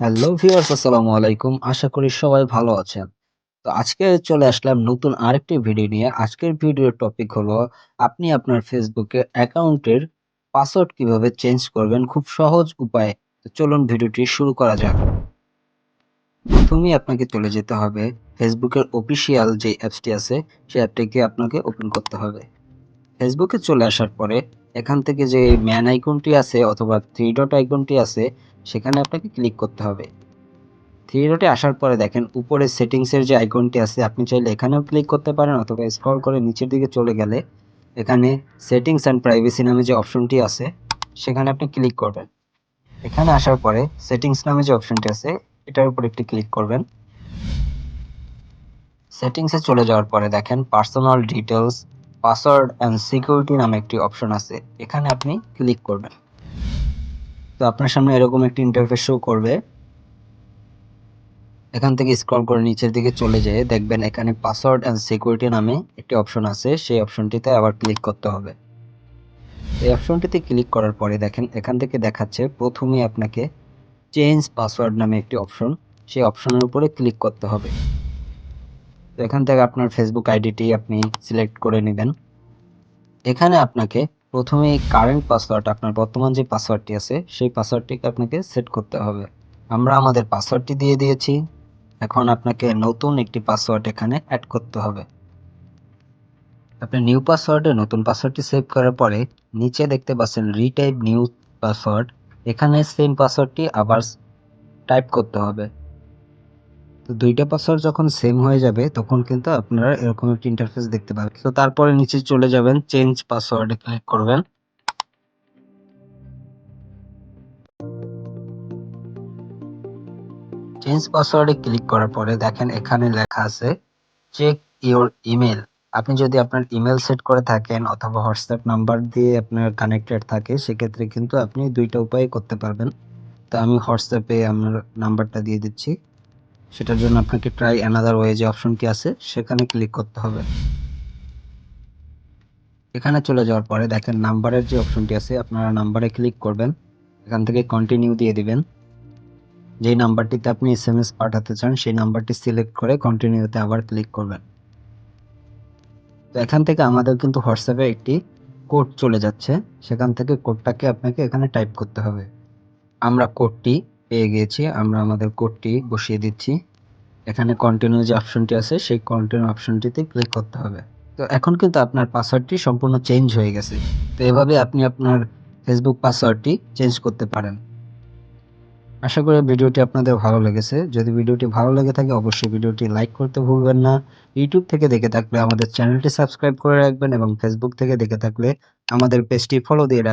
Hello viewers আসসালামু আলাইকুম। আশা করি সবাই ভালো আছেন। তো আজকে চলে আসলাম নতুন আরেকটি ভিডিও নিয়ে। আজকের ভিডিওর টপিক হলো, আপনি আপনার ফেসবুকে অ্যাকাউন্টের পাসওয়ার্ড কীভাবে চেঞ্জ করবেন? খুব সহজ উপায়ে। তো চলুন ভিডিওটি শুরু করা যাক। প্রথমেই আপনাকে চলে যেতে হবে ফেসবুকের অফিসিয়াল যে অ্যাপসটি আছে, সেই অ্যাপটিকে আপনাকে ওপেন করতে হবে। ফেসবুকে চলে আসার পরে, এখান থেকে যে ম্যান আইকনটি আছে অথবা থ্রি ডট আইকনটি আছে সেখানে আপনাকে ক্লিক করতে হবে। থ্রি ডটে আসার পরে দেখেন উপরে সেটিংসের যে আইকনটি আছে, আপনি চাইলে এখানেও ক্লিক করতে পারেন অথবা স্ক্রল করে নিচের দিকে চলে গেলে এখানে সেটিংস অ্যান্ড প্রাইভেসি নামে যে অপশনটি আছে, সেখানে আপনি ক্লিক করবেন। এখানে আসার পরে সেটিংস নামে যে অপশনটি আছে, এটার উপর একটি ক্লিক করবেন। সেটিংসে চলে যাওয়ার পরে দেখেন personal details password and security নামে একটি অপশন আছে, এখানে আপনি ক্লিক করবেন। আপনার সামনে এরকম একটি ইন্টারফেস শো করবে। এখান থেকে স্ক্রল করে নিচের দিকে চলে যেয়ে দেখবেন এখানে পাসওয়ার্ড অ্যান্ড সিকিউরিটি নামে একটি অপশন আছে। সেই অপশনটিতে আবার ক্লিক করতে হবে। এই অপশনটিতে ক্লিক করার পরে দেখেন, এখান থেকে দেখাচ্ছে প্রথমে আপনাকে চেঞ্জ পাসওয়ার্ড নামে একটি অপশন সেই অপশনের উপরে ক্লিক করতে হবে। তো এখান থেকে আপনার ফেসবুক আইডিটি আপনি সিলেক্ট করে নেবেন। এখানে আপনাকে প্রথমে কারেন্ট পাসওয়ার্ড আপনার বর্তমান যে পাসওয়ার্ডটি আছে, সেই পাসওয়ার্ডটিকে আপনাকে সেট করতে হবে। আমরা আমাদের পাসওয়ার্ডটি দিয়ে দিয়েছি। এখন আপনাকে নতুন একটি পাসওয়ার্ড এখানে অ্যাড করতে হবে। আপনি নিউ পাসওয়ার্ডে নতুন পাসওয়ার্ডটি সেভ করার পরে নিচে দেখতে পাচ্ছেন রিটাইপ নিউ পাসওয়ার্ড এখানে সেম পাসওয়ার্ডটি আবার টাইপ করতে হবে। তো দুইটা পাসওয়ার্ড যখন সেম হয়ে যাবে, তখন কিন্তু আপনারা এরকম একটি ইন্টারফেস দেখতে পাবেন। তো তারপরে নিচে চলে যাবেন চেঞ্জ পাসওয়ার্ডে ক্লিক করবেন। চেঞ্জ পাসওয়ার্ডে ক্লিক করার পরে দেখেন এখানে লেখা আছে চেক ইওর ইমেল আপনি যদি আপনার ইমেল সেট করে থাকেন অথবা হোয়াটসঅ্যাপ নাম্বার দিয়ে আপনার কানেক্টেড থাকে, সেক্ষেত্রে কিন্তু আপনি দুইটা উপায় করতে পারবেন। তো আমি হোয়াটসঅ্যাপে আমার নাম্বারটা দিয়ে দিচ্ছি। সেটার জন্য আপনাকে ট্রাই অ্যানাদার ওয়ে যে অপশনটি আছে, সেখানে ক্লিক করতে হবে। এখানে চলে যাওয়ার পরে দেখেন নাম্বারের যে অপশনটি আছে, আপনারা নাম্বারে ক্লিক করবেন। এখান থেকে কন্টিনিউ দিয়ে দিবেন। যেই নাম্বারটিতে আপনি এস এম এস পাঠাতে চান, সেই নাম্বারটি সিলেক্ট করে কন্টিনিউতে আবার ক্লিক করবেন। তো এখান থেকে আমাদের কিন্তু হোয়াটসঅ্যাপে একটি কোড চলে যাচ্ছে। সেখান থেকে কোডটাকে আপনাকে এখানে টাইপ করতে হবে। আমরা কোডটি পেয়ে গিয়েছি। আমরা আমাদের কোডটি বসিয়ে দিচ্ছি। এখানে কন্টিনিউ যে অপশনটি আছে, সেই কন্টিনিউ অপশনটিতে ক্লিক করতে হবে। তো এখন কিন্তু আপনার পাসওয়ার্ডটি সম্পূর্ণ চেঞ্জ হয়ে গেছে। তো এভাবে আপনি আপনার ফেসবুক পাসওয়ার্ডটি চেঞ্জ করতে পারেন। আশা করি ভিডিওটি আপনাদের ভালো লেগেছে। যদি ভিডিওটি ভালো লেগে থাকে, অবশ্যই ভিডিওটি লাইক করতে ভুলবেন না। ইউটিউব থেকে দেখে থাকলে আমাদের চ্যানেলটি সাবস্ক্রাইব করে রাখবেন এবং ফেসবুক থেকে দেখে থাকলে আমাদের পেজটি ফলো দিয়ে রাখবেন।